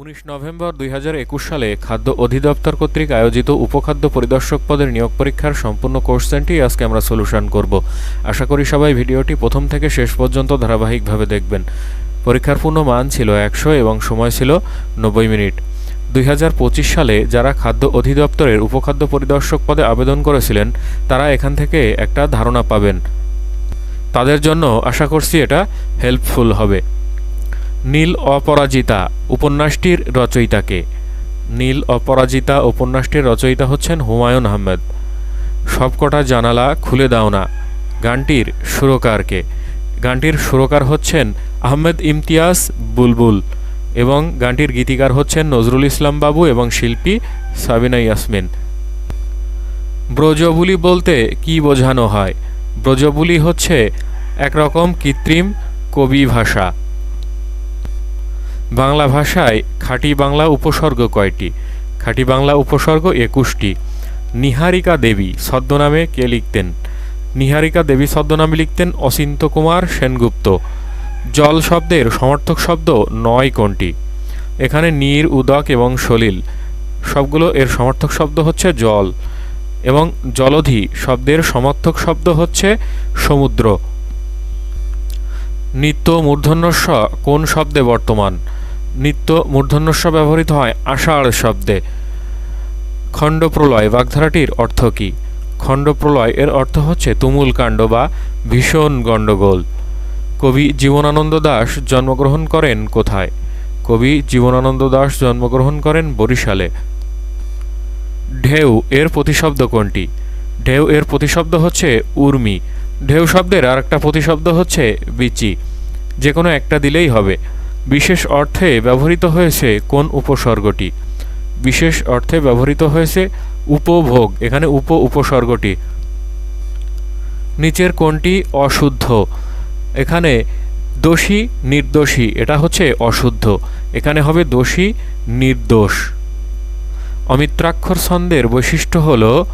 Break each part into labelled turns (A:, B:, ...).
A: উনিশ নভেম্বর দুই হাজার একুশ সালে খাদ্য অধিদপ্তর কর্তৃক আয়োজিত উপখাদ্য পরিদর্শক পদের নিয়োগ পরীক্ষার সম্পূর্ণ কোর্সেনটি আজকে আমরা সলিউশন করব। আশা করি সবাই ভিডিওটি প্রথম থেকে শেষ পর্যন্ত ধারাবাহিকভাবে দেখবেন। পরীক্ষার পূর্ণ মান ছিল একশো এবং সময় ছিল নব্বই মিনিট। দুই হাজার পঁচিশ সালে যারা খাদ্য অধিদপ্তরের উপখাদ্য পরিদর্শক পদে আবেদন করেছিলেন, তারা এখান থেকে একটা ধারণা পাবেন। তাদের জন্য আশা করছি এটা হেল্পফুল হবে। নীল অপরাজিতা উপন্যাসটির রচয়িতাকে। নীল অপরাজিতা উপন্যাসটির রচয়িতা হচ্ছেন হুমায়ুন আহমেদ। সবকটা জানালা খুলে দাও না। গানটির সুরকারকে। গানটির সুরকার হচ্ছেন আহমেদ ইমতিয়াজ বুলবুল এবং গানটির গীতিকার হচ্ছেন নজরুল ইসলাম বাবু এবং শিল্পী সাবিনা ইয়াসমিন। ব্রজবুলি বলতে কি বোঝানো হয়? ব্রজবুলি হচ্ছে একরকম কৃত্রিম কবি ভাষা। বাংলা ভাষায় খাঁটি বাংলা উপসর্গ কয়টি? খাঁটি বাংলা উপসর্গ একুশটি। নিহারিকা দেবী ছদ্মনামে কে লিখতেন? নিহারিকা দেবী ছদ্মনামে লিখতেন অচিন্ত কুমার সেনগুপ্ত। জল শব্দের সমর্থক শব্দ নয় কোনটি? এখানে নীর, উদক এবং সলিল সবগুলো এর সমর্থক শব্দ হচ্ছে জল এবং জলধি শব্দের সমর্থক শব্দ হচ্ছে সমুদ্র। নিত্য মূর্ধন্যস্ব কোন শব্দে বর্তমান? নিত্য মূর্ধন্যস্ব ব্যবহৃত হয় আষাঢ় শব্দে। খণ্ডপ্রলয়, বাগধারাটির অর্থ কী? খণ্ডপ্রলয় এর অর্থ হচ্ছে তুমুল কাণ্ড বা ভীষণ গণ্ডগোল। কবি জীবনানন্দ দাশ জন্মগ্রহণ করেন কোথায়? কবি জীবনানন্দ দাশ জন্মগ্রহণ করেন বরিশালে। ঢেউ এর প্রতিশব্দ কোনটি? ঢেউ এর প্রতিশব্দ হচ্ছে উর্মি। ঢেউ শব্দের আর একটা প্রতিশব্দ হচ্ছে বিচি। যে কোনো একটা দিলেই হবে। বিশেষ অর্থে ব্যবহৃত হয়েছে কোন উপসর্গটি? বিশেষ অর্থে ব্যবহৃত হয়েছে উপভোগ, এখানে উপ উপসর্গটি। নিচের কোনটি? অশুদ্ধ। এখানে দোষী, নির্দোষী, এটা হচ্ছে অশুদ্ধ। এখানে হবে দোষী, নির্দোষ। অমিত্রাক্ষর ছন্দের বৈশিষ্ট্য হল,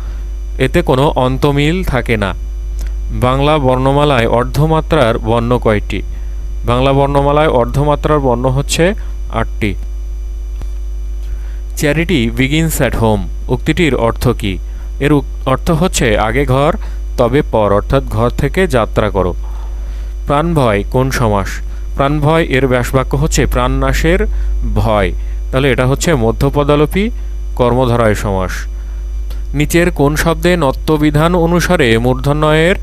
A: এতে কোনো অন্তমিল থাকে না। বাংলা বর্ণমালায় অর্ধমাত্রার বর্ণ কয়টি? বাংলা বর্ণমালায় অর্ধমাত্রার বর্ণ হচ্ছে আটটি। চ্যারিটি বিগিনস অ্যাট হোম উক্তিটির অর্থ কী? এর অর্থ হচ্ছে আগে ঘর, তবে পর, অর্থাৎ ঘর থেকে যাত্রা করো। প্রাণভয় কোন সমাস? প্রাণভয় এর ব্যাসবাক্য হচ্ছে প্রাণনাশের ভয়। তাহলে এটা হচ্ছে মধ্যপদালোপী কর্মধারয় সমাস। নিচের কোন শব্দে নত্যবিধান অনুসারে মূর্ধন্যয়ের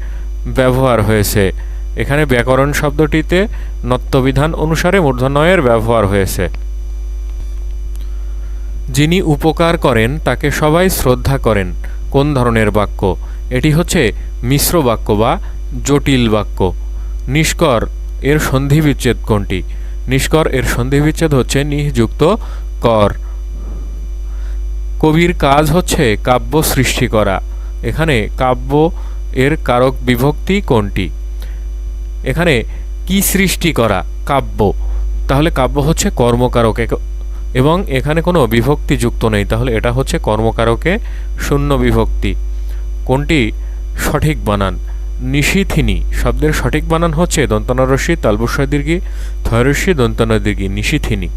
A: ব্যবহার হয়েছে? এখানে ব্যাকরণ শব্দটিতে নত্যবিধান অনুসারে মূর্ধন্যয়ের ব্যবহার হয়েছে। যিনি উপকার করেন, তাকে সবাই শ্রদ্ধা করেন। কোন ধরনের বাক্য? এটি হচ্ছে মিশ্র বাক্য বা জটিল বাক্য। নিষ্কর, এর সন্ধিবিচ্ছেদ কোনটি? নিষ্কর, এর সন্ধিবিচ্ছেদ হচ্ছে নিযুক্ত কর। কবির কাজ হচ্ছে কাব্য সৃষ্টি করা। এখানে কাব্য এর কারক বিভক্তি কোনটি? এখানে কি সৃষ্টি করা? কাব্য। তাহলে কাব্য হচ্ছে কর্মকারক এবং এখানে কোনো বিভক্তি যুক্ত নেই। তাহলে এটা হচ্ছে কর্মকারকে শূন্য বিভক্তি। কোনটি? সঠিক বানান। নিশিথিনী। শব্দের সঠিক বানান হচ্ছে দন্তনারস্যি তালবস্যয় দীর্ঘি থয়রস্যি নিশিথিনী।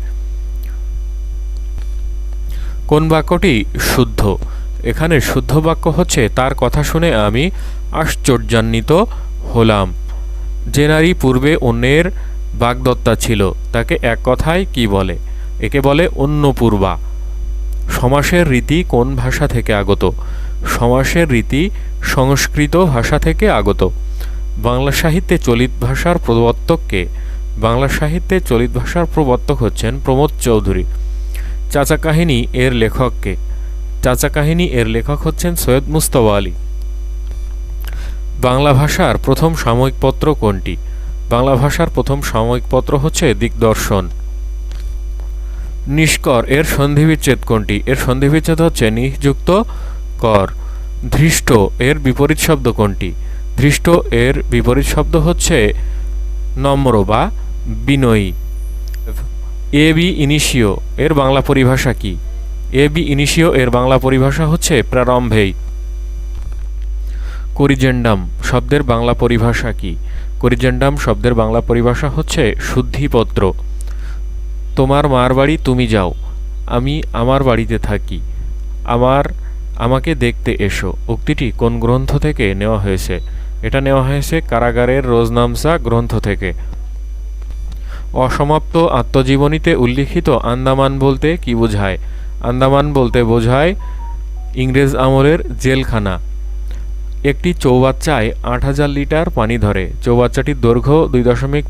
A: কোন বাক্যটি? শুদ্ধ। এখানে শুদ্ধ বাক্য হচ্ছে, তার কথা শুনে আমি আশ্চর্যান্বিত হলাম। যে নারী পূর্বে অন্যের বাগদত্তা ছিল, তাকে এক কথায় কি বলে? একে বলে অন্যপূর্বা সমাসের রীতি কোন ভাষা থেকে আগত? সমাসের রীতি সংস্কৃত ভাষা থেকে আগত। বাংলা সাহিত্যে চলিত ভাষার প্রবর্তককে বাংলা সাহিত্যে চলিত ভাষার প্রবর্তক হচ্ছেন প্রমোদ চৌধুরী। চাচা কাহিনী এর লেখককে চাচা কাহিনী এর লেখক হচ্ছেন সৈয়দ মুস্তফা আলী। বাংলা ভাষার প্রথম সাময়িক পত্র কোনটি? বাংলা ভাষার প্রথম সাময়িক পত্র হচ্ছে দিগদর্শন। নিষ্কর, এর সন্ধিবিচ্ছেদ কোনটি? এর সন্ধিবিচ্ছেদ হচ্ছে নিযুক্ত কর। ধৃষ্ট, এর বিপরীত শব্দ কোনটি? ধৃষ্ট, এর বিপরীত শব্দ হচ্ছে নম্র বা বিনয়ী। এ বি ইনিশিও এর বাংলা পরিভাষা কি? এ বি ইনিশিও এর বাংলা পরিভাষা হচ্ছে প্রারম্ভেই। করিজেন্ডাম শব্দের বাংলা পরিভাষা কি? করিজেন্ডাম শব্দের বাংলা পরিভাষা হচ্ছে শুদ্ধিপত্র। তোমার মার বাড়ি তুমি যাও, আমি আমার বাড়িতে থাকি। আমার, আমাকে দেখতে এসো। উক্তিটি কোন গ্রন্থ থেকে নেওয়া হয়েছে? এটা নেওয়া হয়েছে কারাগারের রোজনামসা গ্রন্থ থেকে। অসমাপ্ত আত্মজীবনীতে উল্লিখিত আন্দামান বলতে কি বোঝায়? আন্দামান বলতে বোঝায় ইংরেজ আমলের জেলখানা। একটি চৌবাচ্চায় আট হাজার লিটার পানি ধরে। চৌবাচ্চাটির দৈর্ঘ্য দুই দশমিক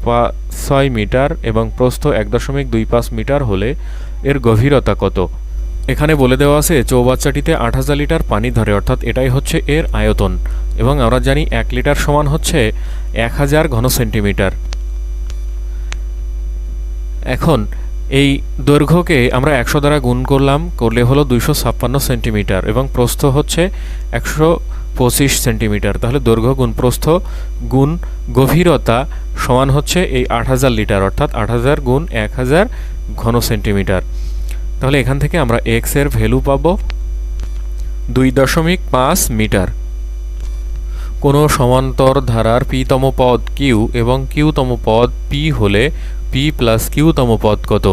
A: ছয় মিটার এবং প্রস্থ এক দশমিক দুই পাঁচ মিটার হলে এর গভীরতা কত? এখানে বলে দেওয়া আছে, চৌবাচ্চাটিতে আট হাজার লিটার পানি ধরে, অর্থাৎ এটাই হচ্ছে এর আয়তন। এবং আমরা জানি এক লিটার সমান হচ্ছে এক হাজার ঘন সেন্টিমিটার। এখন, এই দৈর্ঘ্যকে আমরা একশো দ্বারা গুণ করলাম, করলে হলো দুইশো ছাপ্পান্ন সেন্টিমিটার এবং প্রস্থ হচ্ছে একশো পঁচিশ সেন্টিমিটার। তাহলে দৈর্ঘ্য গুণ প্রস্থ গুণ গভীরতা সমান হচ্ছে এই আট হাজার লিটার, অর্থাৎ আট হাজার গুণ এক হাজার ঘন সেন্টিমিটার। তাহলে এখান থেকে আমরা এক্সের ভ্যালু পাব দুই দশমিক পাঁচ মিটার। কোনো সমান্তর ধারার পিতম পদ কিউ এবং কিউতম পদ পি হলে পি প্লাস কিউতম পদ কত?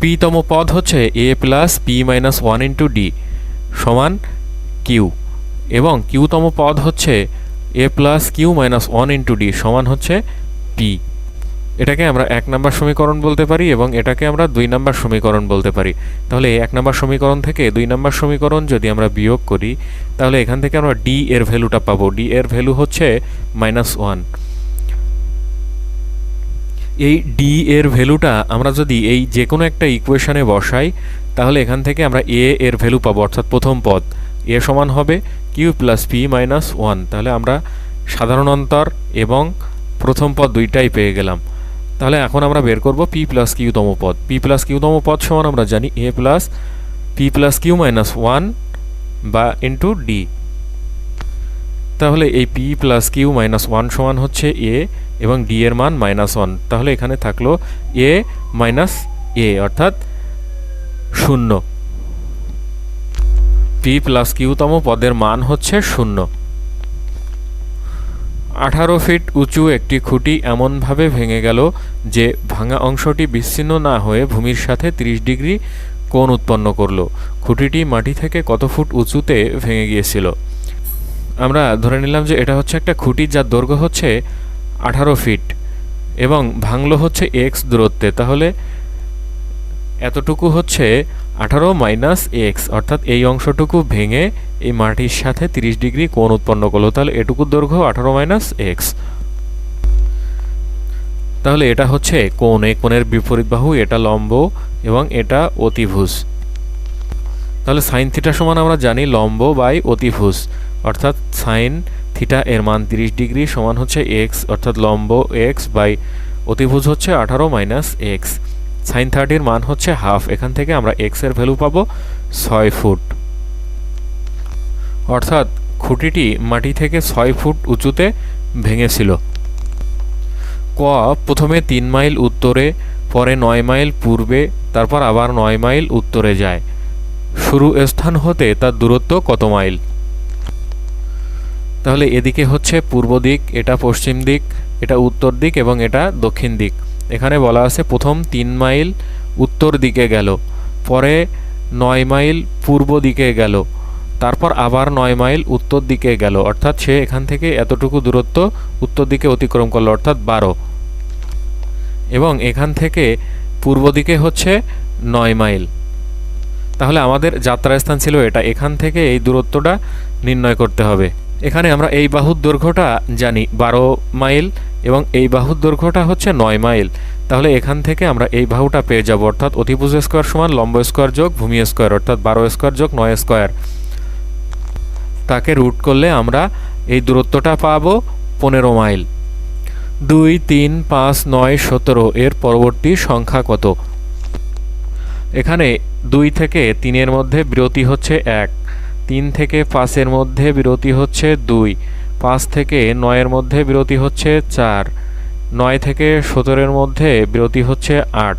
A: পিতম পদ হচ্ছে A plus P minus one into D সমান কিউ এবং কিউতম পদ হচ্ছে A plus Q minus one into D সমান হচ্ছে পি। এটাকে আমরা এক নাম্বার সমীকরণ বলতে পারি এবং এটাকে আমরা দুই নাম্বার সমীকরণ বলতে পারি। তাহলে এক নাম্বার সমীকরণ থেকে দুই নাম্বার সমীকরণ যদি আমরা বিয়োগ করি, তাহলে এখান থেকে আমরা ডি এর ভ্যালুটা পাবো। ডি এর ভ্যালু হচ্ছে মাইনাস ওয়ান। এই ডি এর ভ্যালুটা আমরা যদি এই যে কোনো একটা ইকুয়েশনে বসাই, তাহলে এখান থেকে আমরা এ এর ভ্যালু পাবো, অর্থাৎ প্রথম পদ। এ সমান হবে Q plus P minus one. তাহলে আমরা সাধারণ অন্তর এবং প্রথম পদ দুইটাই পেয়ে গেলাম। তাহলে এখন আমরা বের করব পি প্লাস কিউতম পদ। পি প্লাস কিউতম পদ সমান আমরা জানি A plus P plus Q minus one বা ইন্টু ডি। তাহলে এই P plus Q minus one সমান হচ্ছে এ এবং ডি এর মান মাইনাস ওয়ান। তাহলে এখানে থাকল এ মাইনাস এ, অর্থাৎ শূন্য। পি প্লাস কিউতম পদের মান হচ্ছে শূন্য। আঠারো ফিট উঁচু একটি খুঁটি এমনভাবে ভেঙে গেল যে ভাঙা অংশটি বিচ্ছিন্ন না হয়ে ভূমির সাথে 30 ডিগ্রি কোণ উৎপন্ন করল। খুঁটিটি মাটি থেকে কত ফুট উঁচুতে ভেঙে গিয়েছিল? আমরা ধরে নিলাম যে এটা হচ্ছে একটা খুঁটি যার দৈর্ঘ্য হচ্ছে আঠারো ফিট এবং ভাঙলো হচ্ছে এক্স দূরত্বে। তাহলে এতটুকু হচ্ছে আঠারো মাইনাস এক্স অর্থাৎ এই অংশটুকু ভেঙে এই মাটির সাথে 30 ডিগ্রি কোণ উৎপন্ন করল। তাহলে এটুকুর দৈর্ঘ্য আঠারো মাইনাস এক্স তাহলে এটা হচ্ছে কোণ এই কোণের বিপরীত বাহু, এটা লম্ব এবং এটা অতিভুজ। তাহলে সাইন থিটা সমান আমরা জানি লম্ব বাই অতিভুজ, অর্থাৎ সাইন থিটা এর মান 30 ডিগ্রি সমান হচ্ছে এক্স অর্থাৎ লম্ব এক্স বাই অতিভুজ হচ্ছে আঠারো মাইনাস এক্স সাইন থার্টির মান হচ্ছে হাফ এখান থেকে আমরা এক্সের ভ্যালু পাবো ছয় ফুট। অর্থাৎ খুঁটিটি মাটি থেকে ছয় ফুট উঁচুতে ভেঙেছিল। ক, প্রথমে তিন মাইল উত্তরে, পরে নয় মাইল পূর্বে, তারপর আবার নয় মাইল উত্তরে যায়। শুরু স্থান হতে তার দূরত্ব কত মাইল? তাহলে এদিকে হচ্ছে পূর্ব দিক, এটা পশ্চিম দিক, এটা উত্তর দিক এবং এটা দক্ষিণ দিক। এখানে বলা আছে, প্রথম তিন মাইল উত্তর দিকে গেল, পরে নয় মাইল পূর্ব দিকে গেল, তারপর আবার নয় মাইল উত্তর দিকে গেল। অর্থাৎ সে এখান থেকে এতটুকু দূরত্ব উত্তর দিকে অতিক্রম করল, অর্থাৎ বারো। এবং এখান থেকে পূর্ব দিকে হচ্ছে নয় মাইল। তাহলে আমাদের যাত্রাস্থান ছিল এটা, এখান থেকে এই দূরত্বটা নির্ণয় করতে হবে। এখানে আমরা এই বাহুর দৈর্ঘ্যটা জানি, বারো মাইল এবং এই বাহুর দৈর্ঘ্যটা হচ্ছে নয় মাইল। তাহলে এখান থেকে আমরা এই বাহুটা পেয়ে যাব, অর্থাৎ অতিভুজ স্কোয়ার সমান লম্ব স্কোয়ার যোগ ভূমি স্কোয়ার, অর্থাৎ বারো স্কোয়ার যোগ নয় স্কোয়ার। তাকে রুট করলে আমরা এই দূরত্বটা পাবো পনেরো মাইল। দুই, তিন, পাঁচ, নয়, সতেরো, এর পরবর্তী সংখ্যা কত? এখানে দুই থেকে তিনের মধ্যে বিরতি হচ্ছে এক, তিন থেকে পাঁচের মধ্যে বিরতি হচ্ছে দুই পাঁচ থেকে নয়ের মধ্যে বিরতি হচ্ছে চার, নয় থেকে সতেরোর মধ্যে বিরতি হচ্ছে আট।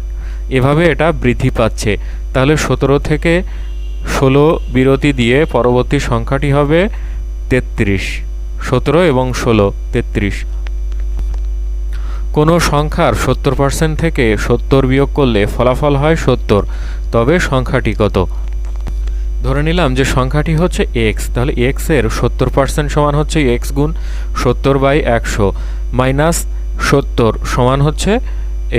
A: এভাবে এটা বৃদ্ধি পাচ্ছে। তাহলে সতেরো থেকে ষোলো বিরতি দিয়ে পরবর্তী সংখ্যাটি হবে তেত্রিশ। সতেরো এবং ষোলো, তেত্রিশ। কোনো সংখ্যার সত্তর পার্সেন্ট থেকে সত্তর বিয়োগ করলে ফলাফল হয় সত্তর। তবে সংখ্যাটি কত? ধরে নিলাম যে সংখ্যাটি হচ্ছে এক্স তাহলে এক্সের সত্তর পার্সেন্ট সমান হচ্ছে এক্স গুণ সত্তর বাই একশো, মাইনাস সত্তর সমান হচ্ছে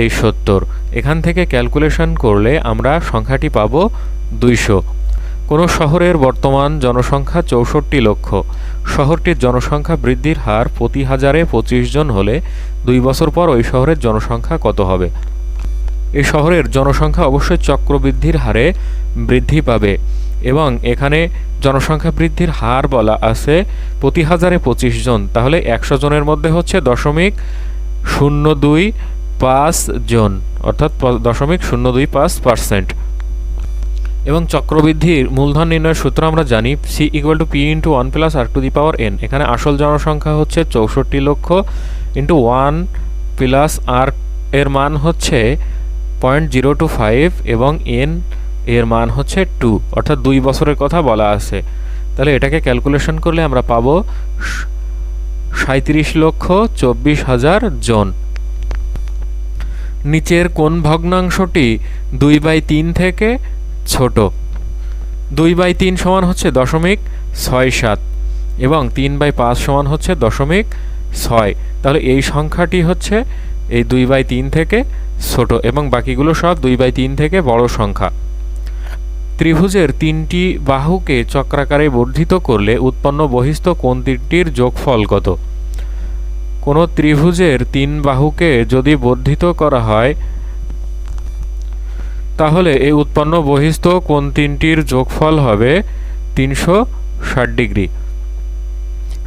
A: এই সত্তর। এখান থেকে ক্যালকুলেশন করলে আমরা সংখ্যাটি পাবো দুইশো। কোনো শহরের বর্তমান জনসংখ্যা চৌষট্টি লক্ষ। শহরটির জনসংখ্যা বৃদ্ধির হার প্রতি হাজারে পঁচিশ জন হলে দুই বছর পর ওই শহরের জনসংখ্যা কত হবে? এই শহরের জনসংখ্যা অবশ্যই চক্রবৃদ্ধির হারে বৃদ্ধি পাবে। এবং এখানে জনসংখ্যা বৃদ্ধির হার বলা আছে প্রতি হাজারে পঁচিশ জন। তাহলে একশো জনের মধ্যে হচ্ছে দশমিক শূন্য দুই পাঁচ জন, অর্থাৎ দশমিক শূন্য দুই পাঁচ পার্সেন্ট। এবং চক্রবৃদ্ধির মূলধন নির্ণয়ের সূত্র আমরা জানি C equal to P into one plus R to the power N এখানে আসল জনসংখ্যা হচ্ছে চৌষট্টি লক্ষ ইন্টু ওয়ান প্লাস আর এর মান হচ্ছে পয়েন্ট জিরো টু ফাইভ এবং এন এর মান হচ্ছে টু। অর্থাৎ দুই বছরের কথা বলা আছে। তাহলে এটাকে ক্যালকুলেশন করলে আমরা পাবো সাঁত্রিশ লক্ষ চব্বিশ হাজার জন। নিচের কোন ভগ্নাংশটি দুই বাই তিন থেকে ছোট? দুই বাই তিন সমান হচ্ছে দশমিক ছয় সাত এবং তিন বাই পাঁচ সমান হচ্ছে দশমিক ছয়। তাহলে এই সংখ্যাটি হচ্ছে এই দুই বাই তিন থেকে ছোট এবং বাকিগুলো সব দুই বাই তিন থেকে বড় সংখ্যা। ত্রিভুজের তিনটি বাহুকে চক্রাকারে বর্ধিত করলে উৎপন্ন বহিস্থ কোণ তিনটির যোগফল কত? কোনো ত্রিভুজের তিন বাহুকে যদি বর্ধিত করা হয়, তাহলে এই উৎপন্ন বহিস্থ কোণ তিনটির যোগফল হবে তিনশো ষাট ডিগ্রি।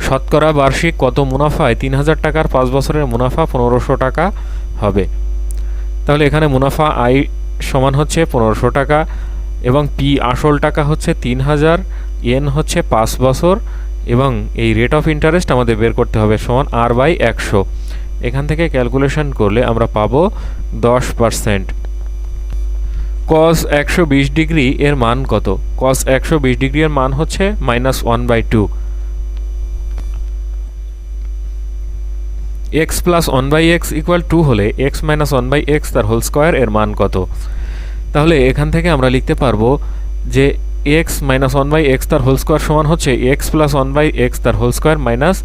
A: শতকরা বার্ষিক কত মুনাফায়? তিন হাজার টাকার পাঁচ বছরের মুনাফা পনেরোশো টাকা হবে। তাহলে এখানে মুনাফা আই সমান হচ্ছে পনেরোশো টাকা। এবং পি আসল টাকা হচ্ছে তিন হাজার এন হচ্ছে পাঁচ বছর, এবং এই রেট অফ ইন্টারেস্ট আমাদের বের করতে হবে সমান আর বাই একশো। এখান থেকে ক্যালকুলেশন করলে আমরা পাবো দশ পার্সেন্ট কস একশো বিশ ডিগ্রি এর মান কত? কস একশো বিশ ডিগ্রি এর মান হচ্ছে minus one by two X plus one by X equal to হলে X minus one by X তার হোল স্কোয়ার এর মান কত? তাহলে এখান থেকে আমরা লিখতে পারব যে X minus one by X তার হোল স্কোয়ার সমান হচ্ছে X plus one by X তার whole square minus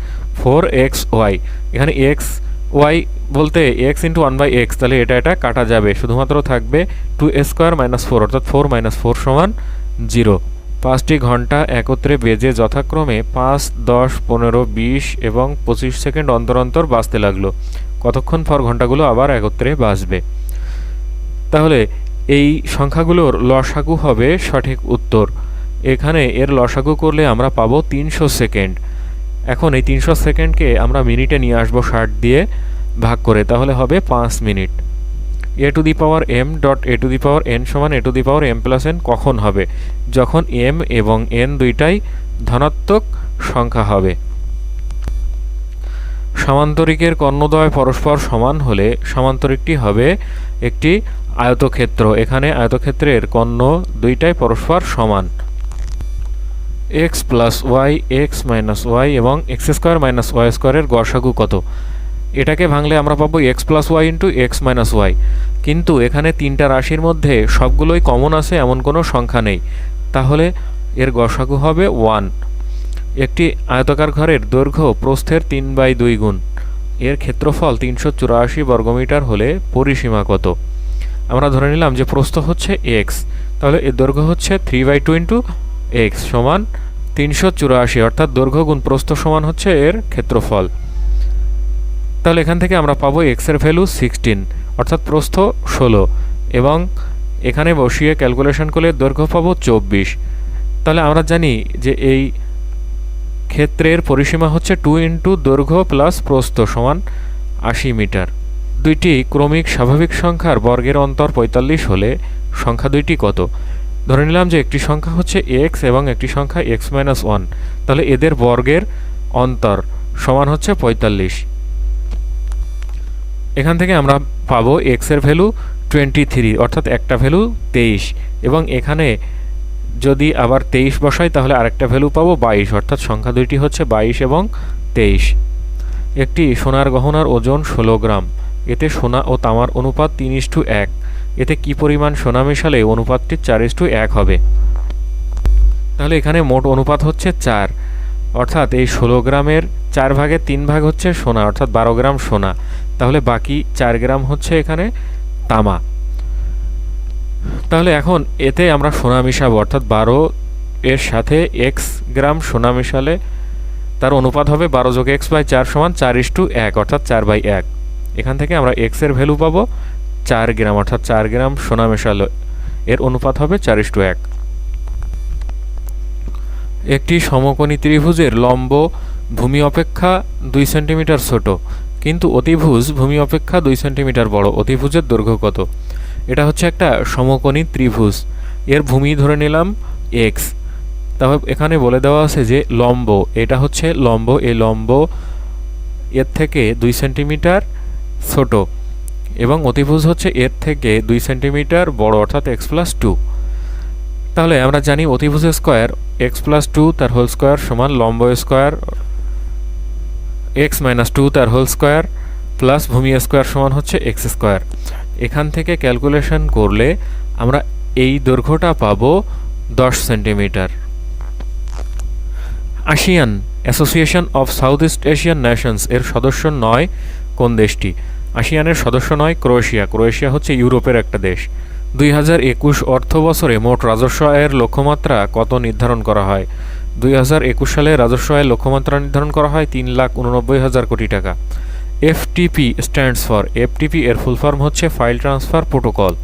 A: four X Y. এখানে এক্স ওয়াই বলতে X into one by X, তাহলে এটা এটা কাটা যাবে। শুধুমাত্র থাকবে two A square minus four, অর্থাৎ ফোর মাইনাস ফোর সমান জিরো। পাঁচটি ঘণ্টা একত্রে বেজে যথাক্রমে পাঁচ, দশ, পনেরো, বিশ এবং পঁচিশ সেকেন্ড অন্তর অন্তর বাঁচতে লাগল। কতক্ষণ পর ঘন্টাগুলো আবার একত্রে বাঁচবে? তাহলে এই সংখ্যাগুলোর লসাগু হবে সঠিক উত্তর। এখানে এর লসাগু করলে আমরা পাবো তিনশো সেকেন্ড। এখন এই তিনশো সেকেন্ডকে আমরা মিনিটে নিয়ে আসব ষাট দিয়ে ভাগ করে, তাহলে হবে পাঁচ minute. A to the power M dot A to the power N সমান A to the power M plus N কখন হবে? যখন এম এবং এন দুইটাই ধনাত্মক সংখ্যা হবে। সামান্তরিকের কর্ণদ্বয় পরস্পর সমান হলে সামান্তরিকটি হবে একটি আয়তক্ষেত্র। এখানে আয়তক্ষেত্রের কর্ণ দুইটাই পরস্পর সমান। X plus Y X minus Y এবং এক্স স্কোয়ার মাইনাস ওয়াই স্কোয়ারের গসাগু কত? এটাকে ভাঙলে আমরা পাবো X plus Y into X minus Y কিন্তু এখানে তিনটা রাশির মধ্যে সবগুলোই কমন আছে, এমন কোনো সংখ্যা নেই। তাহলে এর গসাগু হবে ওয়ান একটি আয়তাকার ঘরের দৈর্ঘ্য প্রস্থের তিন বাই দুই গুণ। এর ক্ষেত্রফল তিনশো চুরাশি বর্গমিটার হলে পরিসীমা কত? আমরা ধরে নিলাম যে প্রস্থ হচ্ছে এক্স, তাহলে এর দৈর্ঘ্য হচ্ছে three by two into X সমান তিনশো চুরাশি, অর্থাৎ দৈর্ঘ্য গুণ প্রস্থ সমান হচ্ছে এর ক্ষেত্রফল। তাহলে এখান থেকে আমরা পাবো এক্সের ভ্যালু সিক্সটিন অর্থাৎ প্রস্থ ষোলো, এবং এখানে বসিয়ে ক্যালকুলেশন করলে দৈর্ঘ্য পাবো চব্বিশ। তাহলে আমরা জানি যে এই ক্ষেত্রের পরিসীমা হচ্ছে টু ইন্টু দৈর্ঘ্য প্লাস প্রস্থ সমান আশি মিটার। দুইটি ক্রমিক স্বাভাবিক সংখ্যার বর্গের অন্তর পঁয়তাল্লিশ হলে সংখ্যা দুইটি কত? ধরে নিলাম যে একটি সংখ্যা হচ্ছে এক্স এবং একটি সংখ্যা এক্স মাইনাস ওয়ান তাহলে এদের বর্গের অন্তর সমান হচ্ছে পঁয়তাল্লিশ। এখান থেকে আমরা পাবো এক্সের ভ্যালু টোয়েন্টি থ্রি অর্থাৎ একটা ভ্যালু তেইশ। এবং এখানে যদি আবার তেইশ বসাই, তাহলে আরেকটা ভ্যালু পাবো বাইশ, অর্থাৎ সংখ্যা দুইটি হচ্ছে বাইশ এবং তেইশ। একটি সোনার গহনার ওজন ষোলো গ্রাম। এতে সোনা ও তামার অনুপাত তিন ইস্টু এক। এতে কি পরিমাণ সোনা মেশালে অনুপাতটি চার ইস্টু এক হবে? তাহলে এখানে মোট অনুপাত হচ্ছে চার। অর্থাৎ এই ষোলো গ্রামের চার ভাগের তিন ভাগ হচ্ছে সোনা, অর্থাৎ বারো গ্রাম সোনা। তাহলে বাকি চার গ্রাম হচ্ছে এখানে তামা। তাহলে এখন এতে আমরা সোনা মিশাবো, অর্থাৎ বারো এর সাথে এক্স গ্রাম সোনা মিশালে তার অনুপাত হবে বারো যোগ এক্স বাই চার সমান চার ইস টু এক, অর্থাৎ চার বাই এক। এখান থেকে আমরা এক্সের ভ্যালু পাবো চার গ্রাম অর্থাৎ চার গ্রাম সোনা মেশালো। এর অনুপাত হবে চার ইস টু এক। একটি সমকোণী ত্রিভুজের লম্ব ভূমি অপেক্ষা দুই সেন্টিমিটার ছোট, কিন্তু অতিভুজ ভূমি অপেক্ষা দুই সেন্টিমিটার বড়, অতিভুজের দৈর্ঘ্য কত? এটা হচ্ছে একটা সমকোণী ত্রিভুজ। এর ভূমি ধরে নিলাম এক্স তবে এখানে বলে দেওয়া আছে যে লম্ব, এটা হচ্ছে লম্ব, এই লম্ব এর থেকে দুই সেন্টিমিটার ছোট এবং অতিভুজ হচ্ছে এর থেকে দুই সেন্টিমিটার বড়, অর্থাৎ এক্স প্লাস টু তাহলে আমরা জানি অতিভুজ স্কোয়ার এক্স প্লাস টু তার হোল স্কোয়ার সমান লম্ব স্কোয়ার এক্স মাইনাস টু তার হোল স্কোয়ার প্লাস ভূমি স্কোয়ার সমান হচ্ছে এক্স স্কোয়ার এখান থেকে ক্যালকুলেশন করলে আমরা এই দৈর্ঘ্যটা পাবো দশ centimetre. ASEAN association of South East Asian nations এর সদস্য নয় কোন দেশটি? আসিয়ানের সদস্য নয় ক্রোয়েশিয়া। ক্রোয়েশিয়া হচ্ছে ইউরোপের একটা দেশ। দুই হাজার একুশ অর্থ বছরে মোট রাজস্ব আয়ের লক্ষ্যমাত্রা কত নির্ধারণ করা হয়? দুই হাজার একুশ সালে রাজস্ব আয়ের লক্ষ্যমাত্রা নির্ধারণ করা হয় তিন লাখ উননব্বই হাজার কোটি টাকা। এফটিপি স্ট্যান্ডস ফর এফটিপি এর ফুল ফর্ম হচ্ছে file transfer protocol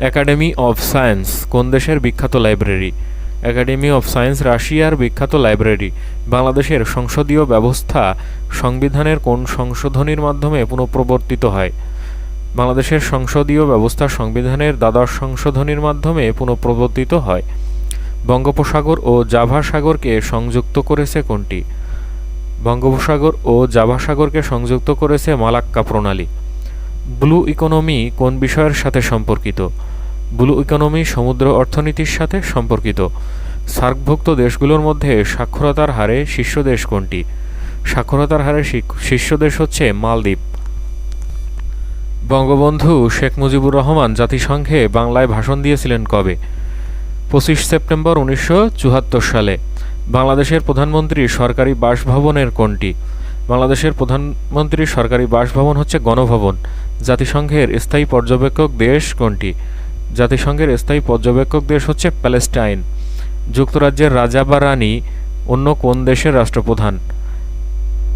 A: academy of science কোন দেশের বিখ্যাত লাইব্রেরি একাডেমি অফ সায়েন্স রাশিয়ার বিখ্যাত লাইব্রেরি। বাংলাদেশের সংসদীয় ব্যবস্থা সংবিধানের কোন সংশোধনীর মাধ্যমে পুনঃপ্রবর্তিত হয়? বাংলাদেশের সংসদীয় ব্যবস্থা সংবিধানের দ্বাদশ সংশোধনীর মাধ্যমে পুনঃপ্রবর্তিত হয়। বঙ্গোপসাগর ও জাভা সাগরকে সংযুক্ত করেছে কোনটি? বঙ্গোপসাগর ও জাভা সাগরকে সংযুক্ত করেছে মালাক্কা প্রণালী। ব্লু ইকোনমি কোন বিষয়ের সাথে সম্পর্কিত? ব্লু ইকোনমি সমুদ্র অর্থনীতির সাথে সম্পর্কিত। সার্কভুক্ত দেশগুলোর মধ্যে সাক্ষরতার হারে শীর্ষ দেশ কোনটি? সাক্ষরতার হারে শীর্ষ দেশ হচ্ছে মালদ্বীপ। বঙ্গবন্ধু শেখ মুজিবুর রহমান জাতিসংঘে বাংলায় ভাষণ দিয়েছিলেন কবে? পঁচিশ সেপ্টেম্বর উনিশশো চুয়াত্তর সালে। বাংলাদেশের প্রধানমন্ত্রী সরকারি বাসভবনের কোনটি? বাংলাদেশের প্রধানমন্ত্রীর সরকারি বাসভবন হচ্ছে গণভবন। জাতিসংঘের স্থায়ী পর্যবেক্ষক দেশ কোনটি? জাতিসংঘের স্থায়ী পর্যবেক্ষক দেশ হচ্ছে প্যালেস্টাইন, যুক্তরাজ্যের রাজা বা রানী, অন্য কোন দেশের রাষ্ট্রপ্রধান।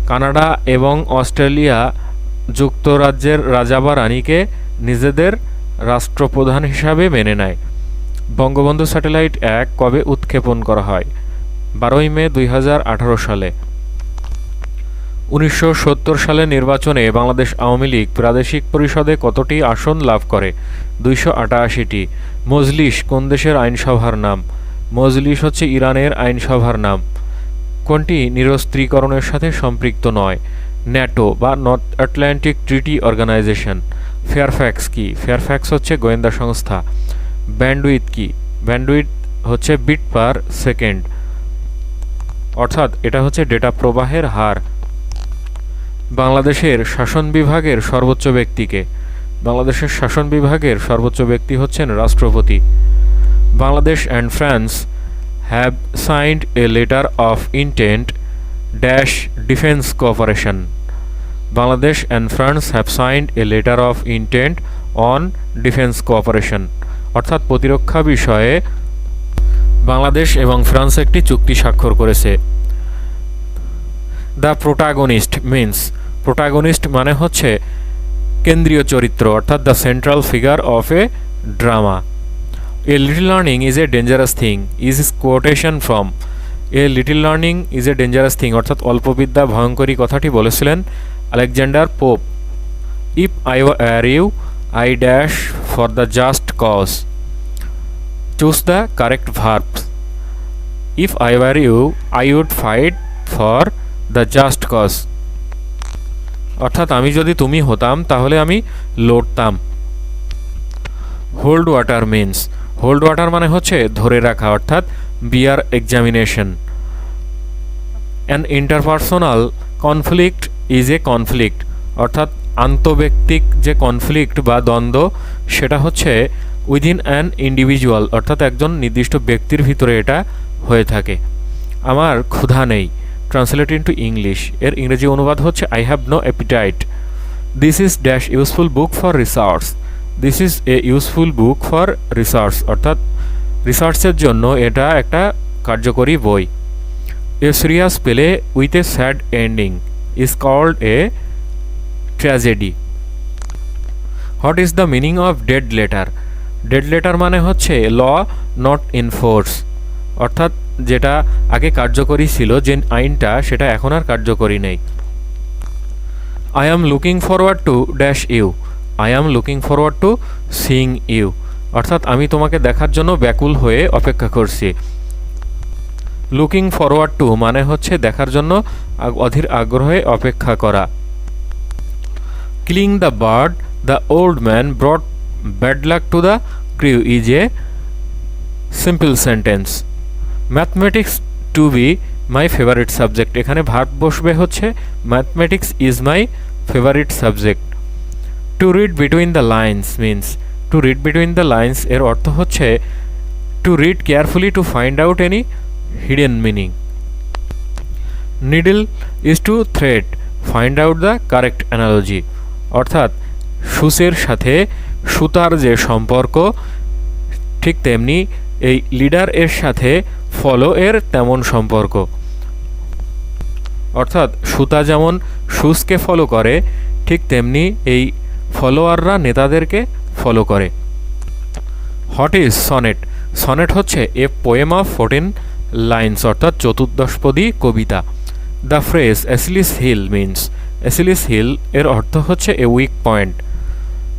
A: কানাডা এবং অস্ট্রেলিয়া যুক্তরাজ্যের রাজা বা রানীকে নিজেদের রাষ্ট্রপ্রধান হিসাবে মেনে নেয়। বঙ্গবন্ধু স্যাটেলাইট এক কবে উৎক্ষেপণ করা হয়? বারোই মে দুই হাজার আঠারো সালে। উনিশশো সত্তর সালে নির্বাচনে বাংলাদেশ আওয়ামী লীগ প্রাদেশিক পরিষদে কতটি আসন লাভ করে? দুইশো আটাশিটি। মজলিস কোন দেশের আইনসভার নাম? মজলিস হচ্ছে ইরানের আইনসভার নাম। কোনটি নিরস্ত্রীকরণের সাথে সম্পৃক্ত নয়? ন্যাটো বা North Atlantic treaty organization. Fairfax কি? ফেয়ারফ্যাক্স হচ্ছে গোয়েন্দা সংস্থা। ব্যান্ডউইথ কি? ব্যান্ডউইথ হচ্ছে বিট পার সেকেন্ড। অর্থাৎ এটা হচ্ছে ডেটা প্রবাহের হার। বাংলাদেশের শাসন বিভাগের সর্বোচ্চ ব্যক্তিকে। বাংলাদেশের শাসন বিভাগের সর্বোচ্চ ব্যক্তি হচ্ছেন রাষ্ট্রপতি। Bangladesh and France have signed a letter of intent dash defence cooperation Bangladesh and France have signed a letter of intent on defence cooperation অর্থাৎ প্রতিরক্ষা বিষয়ে বাংলাদেশ এবং ফ্রান্স একটি চুক্তি স্বাক্ষর করেছে। দ্য প্রোটাগনিস্ট মিন্স প্রোটাগনিস্ট মানে হচ্ছে কেন্দ্রীয় চরিত্র, অর্থাৎ the central figure of a drama a little learning is a dangerous thing is is quotation from a little learning is a dangerous thing অর্থাৎ অল্পবিদ্যা ভয়ঙ্করী কথাটি বলেছিলেন Alexander Pope. If I are you I dash for the just cause choose the correct verb if I were you I would fight for the just cause অর্থাৎ আমি যদি তুমি হতাম, তাহলে আমি লড়তাম। Hold water means hold water মানে হচ্ছে ধরে রাখা, অর্থাৎ bear examination an interpersonal conflict is a conflict অর্থাৎ আন্তব্যক্তিক যে কনফ্লিক্ট বা দ্বন্দ্ব, সেটা হচ্ছে উইদিন অ্যান ইন্ডিভিজুয়াল অর্থাৎ একজন নির্দিষ্ট ব্যক্তির ভিতরে এটা হয়ে থাকে। আমার ক্ষুধা নেই। ট্রান্সলেট ইন্টু ইংলিশ এর ইংরেজি অনুবাদ হচ্ছে I have no appetite this is dash useful book for research this is a useful book for research অর্থাৎ রিসার্চের জন্য এটা একটা কার্যকরী বই। A serious play with a sad ending is called a tragedy what is the meaning of dead letter dead letter মানে হচ্ছে law not enforce অর্থাৎ যেটা আগে কার্যকরী ছিল, যে আইনটা সেটা এখন আর কার্যকরী নেই। I am looking forward to dash you I am looking forward to seeing you অর্থাৎ আমি তোমাকে দেখার জন্য ব্যাকুল হয়ে অপেক্ষা করছি। লুকিং ফরওয়ার্ড টু মানে হচ্ছে দেখার জন্য অধীর আগ্রহে অপেক্ষা করা। Killing the bird the old man brought bad luck to the crew is a simple sentence mathematics to be my favourite subject এখানে ভার্ব বসবে হচ্ছে mathematics is my favourite subject to read between the lines means to read between the lines এর অর্থ হচ্ছে to read carefully to find out any hidden meaning needle is to thread find out the correct analogy অর্থাৎ, সুসের সাথে সুতার যে সম্পর্ক, ঠিক তেমনি এই লিডার এর সাথে ফলো এর তেমন সম্পর্ক। অর্থাৎ সুতা যেমন সুসকে ফলো করে, ঠিক তেমনি এই ফলোয়াররা নেতাদেরকে ফলো করে। হোয়াট ইজ সনেট সনেট হচ্ছে a poem of fourteen lines অর্থাৎ চতুর্দশপদী কবিতা। The phrase Achilles heel means Achilles heel এর অর্থ হচ্ছে a weak point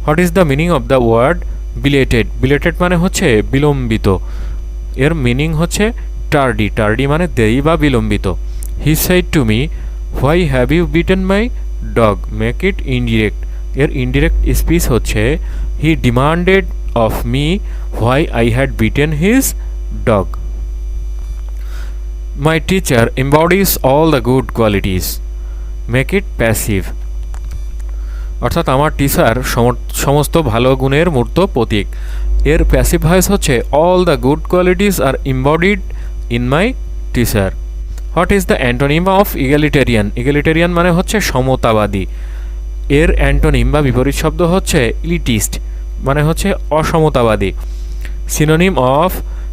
A: what is the meaning of the word belated belated মানে হচ্ছে বিলম্বিত। এর মিনিং হচ্ছে টার্ডি টার্ডি মানে দেরি বা বিলম্বিত। He said to me why have you beaten my dog make it indirect এর ইনডিরেক্ট স্পিচ হচ্ছে he demanded of me why I had beaten his dog my teacher embodies all the good qualities make it passive অর্থাৎ আমার teacher সমস্ত ভালো গুণের মূর্ত প্রতীক। এর প্যাসিভ ভয়েস হচ্ছে all the good qualities are embodied in my teacher what is the antonym of egalitarian egalitarian মানে হচ্ছে সমতাবাদী। এর অ্যান্টোনিম বা বিপরীত শব্দ হচ্ছে ইলিটিস্ট মানে হচ্ছে অসমতাবাদী। Synonym of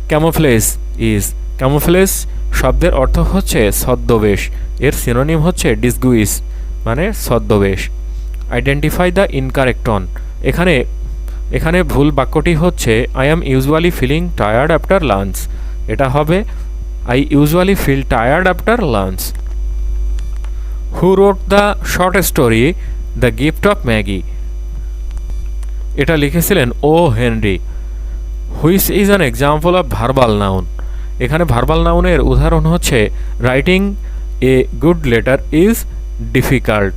A: camouflage is camouflage শব্দের অর্থ হচ্ছে ছদ্মবেশ। এর সিনোনিম হচ্ছে ডিসগুইস মানে ছদ্মবেশ। আইডেন্টিফাই দ্য ইনকারেক্টন এখানে এখানে ভুল বাক্যটি হচ্ছে I am usually feeling tired after lunch এটা হবে I usually feel tired after lunch who wrote the short story the gift of Magi এটা লিখেছিলেন O Henry which is an example of verbal noun এখানে verbal নাউনের উদাহরণ হচ্ছে writing a good letter is difficult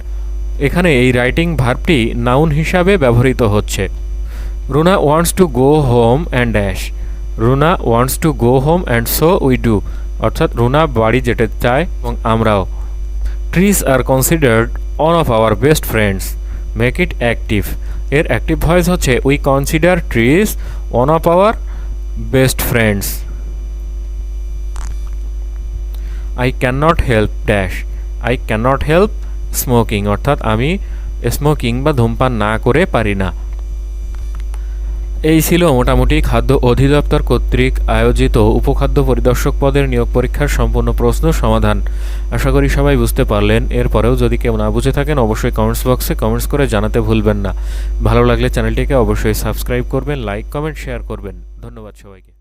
A: এখানে এই writing ভার্বটি noun হিসাবে ব্যবহৃত হচ্ছে। Runa wants to go home and dash Runa wants to go home and so we do অর্থাৎ রুনা বাড়ি যেতে চায় এবং আমরাও। Trees are considered on of our best friends make it active এর অ্যাক্টিভ ভয়েস হচ্ছে we consider trees one of our best friends I can not help dash I can not help smoking অর্থাৎ আমি smoking বা ধূমপান না করে পারি না। এই ছিল মোটামুটি খাদ্য অধিদপ্তর কর্তৃক আয়োজিত উপখাদ্য পরিদর্শক পদের নিয়োগ পরীক্ষার সম্পূর্ণ প্রশ্ন সমাধান। আশা করি সবাই বুঝতে পারলেন। এরপরেও যদি কেউ না বুঝে থাকেন, অবশ্যই কমেন্টস বক্সে কমেন্টস করে জানাতে ভুলবেন না। ভালো লাগলে চ্যানেলটিকে অবশ্যই সাবস্ক্রাইব করবেন লাইক কমেন্ট শেয়ার করবেন। ধন্যবাদ সবাইকে।